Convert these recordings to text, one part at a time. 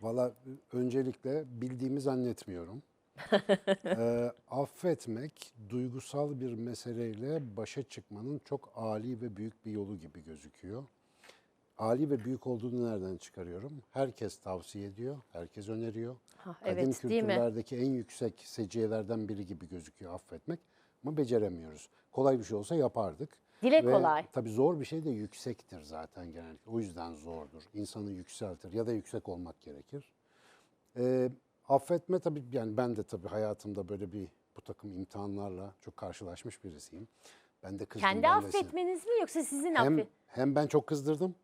Valla öncelikle bildiğimi zannetmiyorum. Ee, affetmek duygusal bir meseleyle başa çıkmanın çok ali ve büyük bir yolu gibi gözüküyor. Ali ve büyük olduğunu nereden çıkarıyorum? Herkes tavsiye ediyor, herkes öneriyor. Ha, Kadim evet, kültürlerdeki en yüksek seciyelerden biri gibi gözüküyor affetmek. Ama beceremiyoruz. Kolay bir şey olsa yapardık. Dile Ve kolay. Tabii zor bir şey de yüksektir zaten genellikle. O yüzden zordur. İnsanı yükseltir ya da yüksek olmak gerekir. Ee, affetme tabii yani ben de tabii hayatımda böyle bir bu takım imtihanlarla çok karşılaşmış birisiyim. Ben de kızdım. Kendi de- affetmeniz mi yoksa sizin Hem, affet? hem ben çok kızdırdım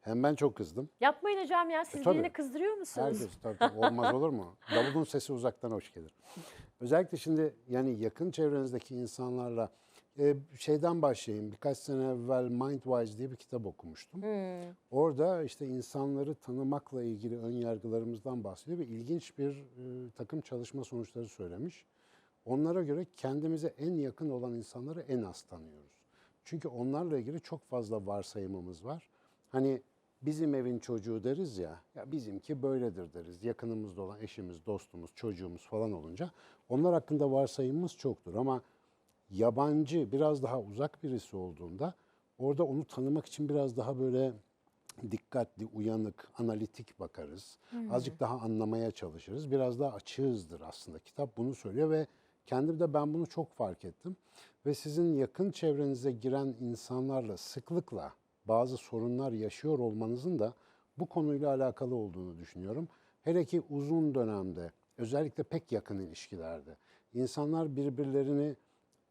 hem ben çok kızdım. Yapmayın hocam ya siz tabii. birini kızdırıyor musunuz? Herkes tabii, tabii, olmaz olur mu? Davulun sesi uzaktan hoş gelir. Özellikle şimdi yani yakın çevrenizdeki insanlarla e, şeyden başlayayım. Birkaç sene evvel Mindwise diye bir kitap okumuştum. Orada işte insanları tanımakla ilgili ön yargılarımızdan bahsediyor ve ilginç bir e, takım çalışma sonuçları söylemiş. Onlara göre kendimize en yakın olan insanları en az tanıyoruz. Çünkü onlarla ilgili çok fazla varsayımımız var. Hani bizim evin çocuğu deriz ya, ya bizimki böyledir deriz. Yakınımızda olan eşimiz, dostumuz, çocuğumuz falan olunca onlar hakkında varsayımımız çoktur. Ama yabancı, biraz daha uzak birisi olduğunda orada onu tanımak için biraz daha böyle dikkatli, uyanık, analitik bakarız. Azıcık daha anlamaya çalışırız. Biraz daha açığızdır aslında. Kitap bunu söylüyor ve kendim de ben bunu çok fark ettim. Ve sizin yakın çevrenize giren insanlarla sıklıkla bazı sorunlar yaşıyor olmanızın da bu konuyla alakalı olduğunu düşünüyorum. Hele ki uzun dönemde, özellikle pek yakın ilişkilerde insanlar birbirlerini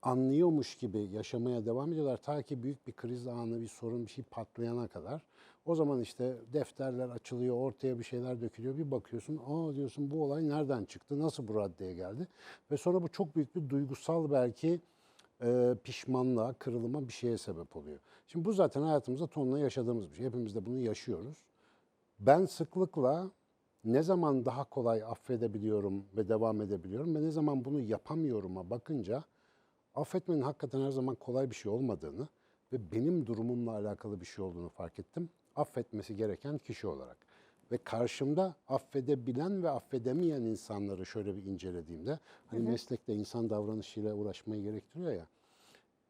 anlıyormuş gibi yaşamaya devam ediyorlar. Ta ki büyük bir kriz anı, bir sorun, bir şey patlayana kadar. O zaman işte defterler açılıyor, ortaya bir şeyler dökülüyor. Bir bakıyorsun, aa diyorsun bu olay nereden çıktı, nasıl bu raddeye geldi? Ve sonra bu çok büyük bir duygusal belki e, pişmanlığa, kırılıma bir şeye sebep oluyor. Şimdi bu zaten hayatımızda tonla yaşadığımız bir şey. Hepimiz de bunu yaşıyoruz. Ben sıklıkla ne zaman daha kolay affedebiliyorum ve devam edebiliyorum ve ne zaman bunu yapamıyorum'a bakınca affetmenin hakikaten her zaman kolay bir şey olmadığını ve benim durumumla alakalı bir şey olduğunu fark ettim. Affetmesi gereken kişi olarak. Ve karşımda affedebilen ve affedemeyen insanları şöyle bir incelediğimde, hani meslekte insan davranışıyla uğraşmayı gerektiriyor ya,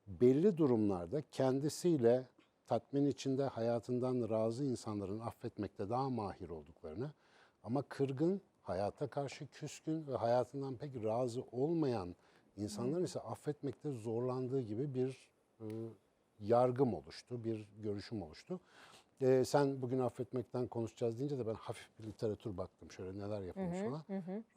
belli durumlarda kendisiyle tatmin içinde hayatından razı insanların affetmekte daha mahir olduklarını ama kırgın, hayata karşı küskün ve hayatından pek razı olmayan insanların ise affetmekte zorlandığı gibi bir e, yargım oluştu, bir görüşüm oluştu. E, sen bugün affetmekten konuşacağız deyince de ben hafif bir literatür baktım şöyle neler yapılmış falan.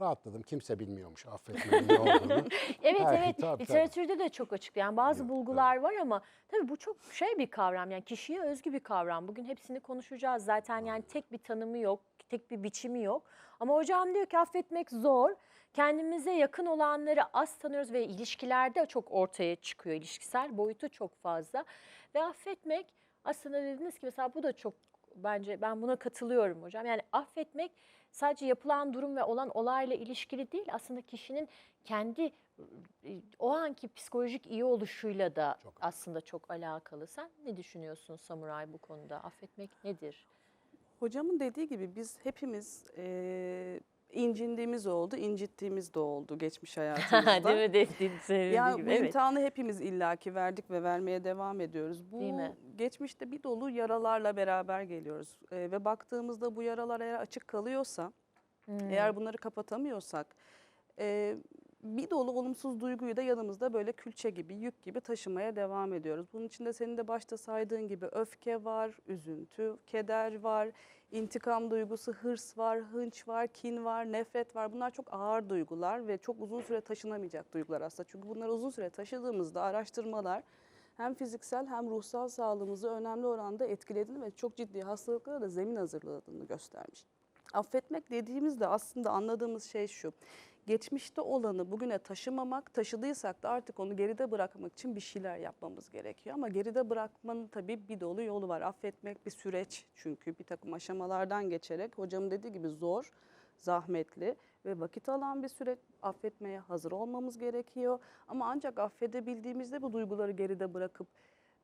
Rahatladım. Kimse bilmiyormuş affetmenin ne olduğunu. Evet Ha, evet tabii, tabii. literatürde de çok açık. Yani bazı Yok, bulgular var ama tabii bu çok şey bir kavram yani kişiye özgü bir kavram. Bugün hepsini konuşacağız zaten yani tek bir tanımı yok, tek bir biçimi yok. Ama hocam diyor ki affetmek zor. Kendimize yakın olanları az tanıyoruz ve ilişkilerde çok ortaya çıkıyor. İlişkisel boyutu çok fazla. Ve affetmek aslında dediniz ki mesela bu da çok bence ben buna katılıyorum hocam. Yani affetmek sadece yapılan durum ve olan olayla ilişkili değil aslında kişinin kendi e, o anki psikolojik iyi oluşuyla da Çok. aslında çok alakalı. Sen ne düşünüyorsun Samuray bu konuda? Affetmek nedir? Hocamın dediği gibi biz hepimiz eee incindiğimiz oldu, incittiğimiz de oldu geçmiş hayatımızda. Değil mi? Dediğin söylediği Yani gibi. bu Evet. imtihanı hepimiz illaki verdik ve vermeye devam ediyoruz. Bu Değil mi? geçmişte bir dolu yaralarla beraber geliyoruz. Eee, ve baktığımızda bu yaralar eğer açık kalıyorsa, Hmm. eğer bunları kapatamıyorsak, eee, bir dolu olumsuz duyguyu da yanımızda böyle külçe gibi, yük gibi taşımaya devam ediyoruz. Bunun içinde senin de başta saydığın gibi öfke var, üzüntü, keder var, intikam duygusu, hırs var, hınç var, kin var, nefret var. Bunlar çok ağır duygular ve çok uzun süre taşınamayacak duygular aslında. Çünkü bunları uzun süre taşıdığımızda araştırmalar hem fiziksel hem ruhsal sağlığımızı önemli oranda etkilediğini ve çok ciddi hastalıklara da zemin hazırladığını göstermiş. Affetmek dediğimizde aslında anladığımız şey şu. Geçmişte olanı bugüne taşımamak, taşıdıysak da artık onu geride bırakmak için bir şeyler yapmamız gerekiyor. Ama geride bırakmanın tabii bir dolu yolu var. Affetmek bir süreç çünkü bir takım aşamalardan geçerek hocam dediği gibi zor, zahmetli ve vakit alan bir süreç. Affetmeye hazır olmamız gerekiyor. Ama ancak affedebildiğimizde bu duyguları geride bırakıp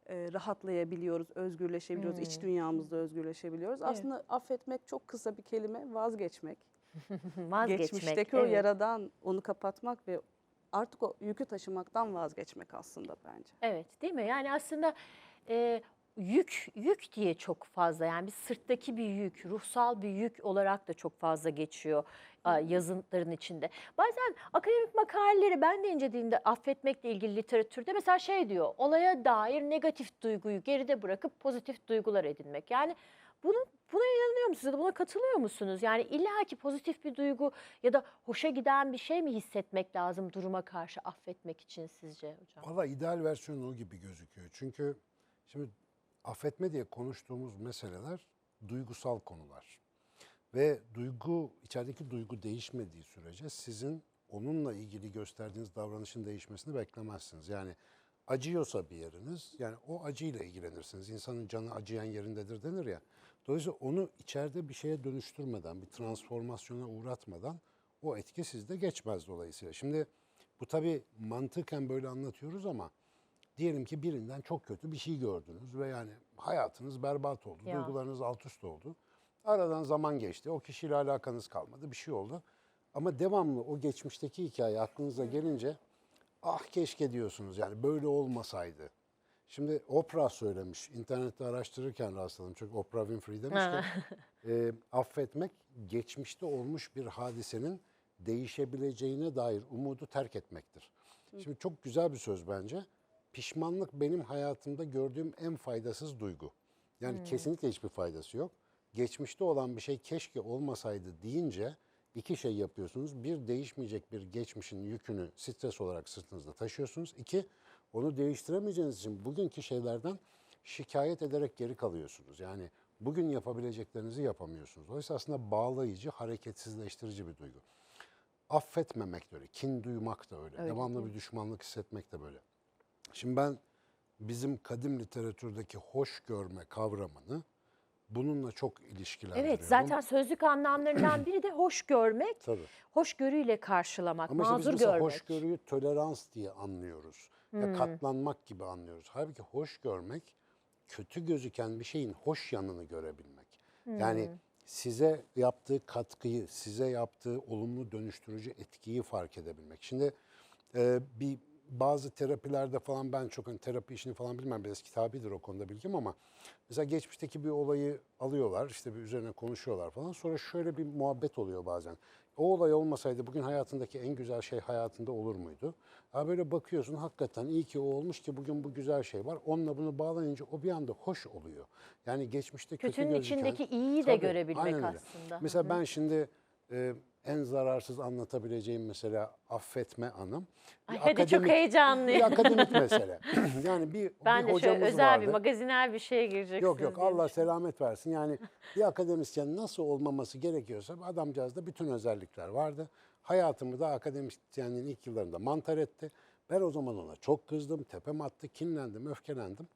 e, rahatlayabiliyoruz, özgürleşebiliyoruz, iç dünyamızda özgürleşebiliyoruz. Evet. Aslında affetmek çok kısa bir kelime, vazgeçmek. Vazgeçmek. Geçmişteki o evet. yaradan onu kapatmak ve artık o yükü taşımaktan vazgeçmek aslında bence. Evet değil mi? Yani aslında e, yük yük diye çok fazla yani bir sırttaki bir yük, ruhsal bir yük olarak da çok fazla geçiyor yazıların içinde. Bazen akademik makaleleri ben de incelediğimde affetmekle ilgili literatürde mesela şey diyor olaya dair negatif duyguyu geride bırakıp pozitif duygular edinmek. Yani bunu buna inanıyor musunuz buna katılıyor musunuz? Yani illaki pozitif bir duygu ya da hoşa giden bir şey mi hissetmek lazım duruma karşı affetmek için sizce hocam? Valla ideal versiyonu o gibi gözüküyor. Çünkü şimdi affetme diye konuştuğumuz meseleler duygusal konular. Ve duygu, içerideki duygu değişmediği sürece sizin onunla ilgili gösterdiğiniz davranışın değişmesini beklemezsiniz. Yani acıyorsa bir yeriniz, yani o acıyla ilgilenirsiniz. İnsanın canı acıyan yerindedir denir ya. Dolayısıyla onu içeride bir şeye dönüştürmeden, bir transformasyona uğratmadan o etki sizde geçmez dolayısıyla. Şimdi bu tabii mantıken böyle anlatıyoruz ama diyelim ki birinden çok kötü bir şey gördünüz ve yani hayatınız berbat oldu, Ya. duygularınız alt üst oldu. Aradan zaman geçti, o kişiyle alakanız kalmadı, bir şey oldu. Ama devamlı o geçmişteki hikaye aklınıza gelince ah keşke diyorsunuz yani böyle olmasaydı. Şimdi Oprah söylemiş, internette araştırırken rastladım. Çünkü Oprah Winfrey demiş ki e, affetmek geçmişte olmuş bir hadisenin değişebileceğine dair umudu terk etmektir. Şimdi çok güzel bir söz bence. Pişmanlık benim hayatımda gördüğüm en faydasız duygu. Yani kesinlikle hiçbir faydası yok. Geçmişte olan bir şey keşke olmasaydı deyince iki şey yapıyorsunuz. Bir, değişmeyecek bir geçmişin yükünü stres olarak sırtınızda taşıyorsunuz. İki, onu değiştiremeyeceğiniz için bugünkü şeylerden şikayet ederek geri kalıyorsunuz. Yani bugün yapabileceklerinizi yapamıyorsunuz. Dolayısıyla aslında bağlayıcı, hareketsizleştirici bir duygu. Affetmemek de öyle, kin duymak da öyle. Öyle, Devamlı bir düşmanlık hissetmek de böyle. Şimdi ben bizim kadim literatürdeki hoş görme kavramını bununla çok ilişkilendiriyorum. Evet zaten sözlük anlamlarından biri de hoş görmek, Tabii. hoşgörüyle karşılamak, Ama biz mazur mesela görmek. hoşgörüyü tolerans diye anlıyoruz. Ya katlanmak gibi anlıyoruz. Halbuki hoş görmek kötü gözüken bir şeyin hoş yanını görebilmek. Yani size yaptığı katkıyı, size yaptığı olumlu dönüştürücü etkiyi fark edebilmek. Şimdi e, bir bazı terapilerde falan ben çok hani terapi işini falan bilmem biraz kitabidir o konuda bilgim ama mesela geçmişteki bir olayı alıyorlar işte bir üzerine konuşuyorlar falan sonra şöyle bir muhabbet oluyor bazen. O olay olmasaydı bugün hayatındaki en güzel şey hayatında olur muydu? Ha böyle bakıyorsun hakikaten iyi ki o olmuş ki bugün bu güzel şey var. Onunla bunu bağlayınca o bir anda hoş oluyor. Yani geçmişte kötü Kötünün gözüken- içindeki iyiyi de Tabii, görebilmek aynen öyle. aslında. Mesela ben şimdi e, en zararsız anlatabileceğim mesela affetme anım. Bir Ay, hadi çok heyecanlıyım. Bir akademik mesele. yani bir, Ben bir de şöyle hocamız özel vardı. bir magazinel bir şeye gireceksiniz. Yok yok Allah selamet versin. Yani bir akademisyen nasıl olmaması gerekiyorsa adamcağızda bütün özellikler vardı. Hayatımı da akademisyenliğin ilk yıllarında mantar etti. Ben o zaman ona çok kızdım, tepem attı, kinlendim, öfkelendim.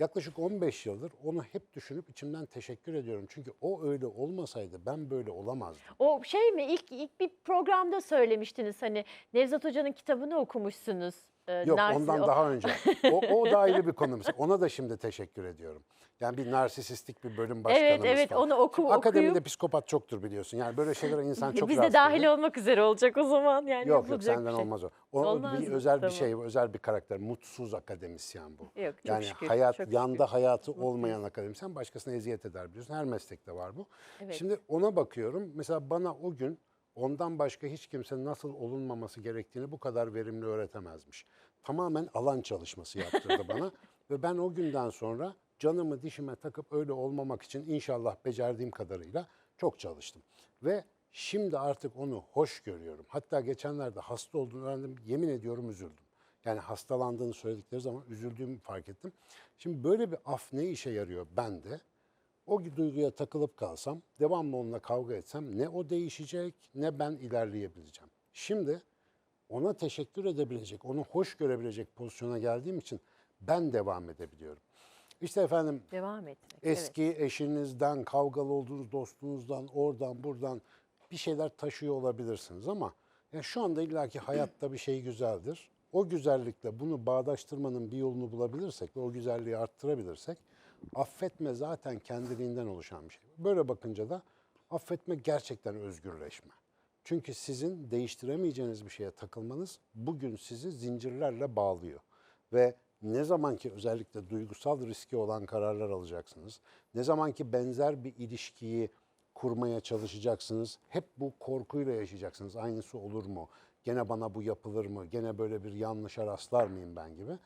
Yaklaşık 15 yıldır onu hep düşünüp içimden teşekkür ediyorum. Çünkü o öyle olmasaydı ben böyle olamazdım. O şey mi ilk ilk bir programda söylemiştiniz hani Nevzat Hoca'nın kitabını okumuşsunuz. E, Yok Narsis- ondan daha önce. O, o da ayrı bir konu. mesela. Ona da şimdi teşekkür ediyorum. Yani bir narsisistik bir bölüm başkanımız Evet evet falan. onu oku, Şimdi Akademide okuyup psikopat çoktur biliyorsun. Yani böyle şeylere insan çok biz de rastlıyor. dahil olmak üzere olacak o zaman yani Yok yok yapılacak senden bir şey. olmaz o. O Olmaz bir mı? özel bir Tamam. şey, özel bir karakter. Mutsuz akademisyen bu. Yok, çok yani şükür, hayat çok yanda şükür. hayatı olmayan akademisyen başkasına eziyet eder biliyorsun. Her meslekte var bu. Evet. Şimdi ona bakıyorum. Mesela bana o gün ondan başka hiç kimse nasıl olunmaması gerektiğini bu kadar verimli öğretemezmiş. Tamamen alan çalışması yaptırdı bana. Ve ben o günden sonra canımı dişime takıp öyle olmamak için inşallah becerdiğim kadarıyla çok çalıştım. Ve şimdi artık onu hoş görüyorum. Hatta geçenlerde hasta olduğunu öğrendim. Yemin ediyorum üzüldüm. Yani hastalandığını söyledikleri zaman üzüldüğümü fark ettim. Şimdi böyle bir af ne işe yarıyor bende? O duyguya takılıp kalsam, devamlı onunla kavga etsem ne o değişecek ne ben ilerleyebileceğim. Şimdi ona teşekkür edebilecek, onu hoş görebilecek pozisyona geldiğim için ben devam edebiliyorum. İşte efendim Devam etmek. evet. eski eşinizden, kavgalı olduğunuz dostunuzdan, oradan buradan bir şeyler taşıyor olabilirsiniz ama yani şu anda illaki hayatta bir şey güzeldir. o güzellikle bunu bağdaştırmanın bir yolunu bulabilirsek ve o güzelliği arttırabilirsek affetme zaten kendiliğinden oluşan bir şey. Böyle bakınca da affetme gerçekten özgürleşme. Çünkü sizin değiştiremeyeceğiniz bir şeye takılmanız bugün sizi zincirlerle bağlıyor. Ve ne zaman ki özellikle duygusal riski olan kararlar alacaksınız, ne zaman ki benzer bir ilişkiyi kurmaya çalışacaksınız, hep bu korkuyla yaşayacaksınız. Aynısı olur mu? Gene bana bu yapılır mı? Gene böyle bir yanlışa rastlar mıyım ben gibi?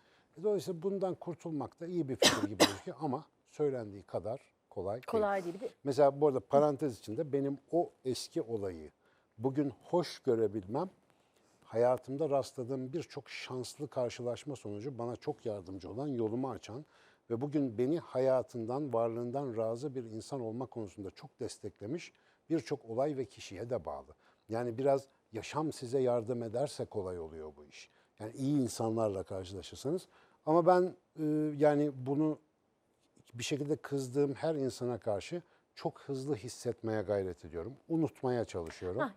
Dolayısıyla bundan kurtulmak da iyi bir fikir gibi gözüküyor ama söylendiği kadar kolay değil. Kolay değil. Bir de Mesela bu arada parantez içinde benim o eski olayı bugün hoş görebilmem hayatımda rastladığım birçok şanslı karşılaşma sonucu bana çok yardımcı olan, yolumu açan ve bugün beni hayatından, varlığından razı bir insan olma konusunda çok desteklemiş birçok olay ve kişiye de bağlı. Yani biraz yaşam size yardım ederse kolay oluyor bu iş. Yani iyi insanlarla karşılaşırsanız. Ama ben e, yani bunu bir şekilde kızdığım her insana karşı çok hızlı hissetmeye gayret ediyorum. Unutmaya çalışıyorum. Hah,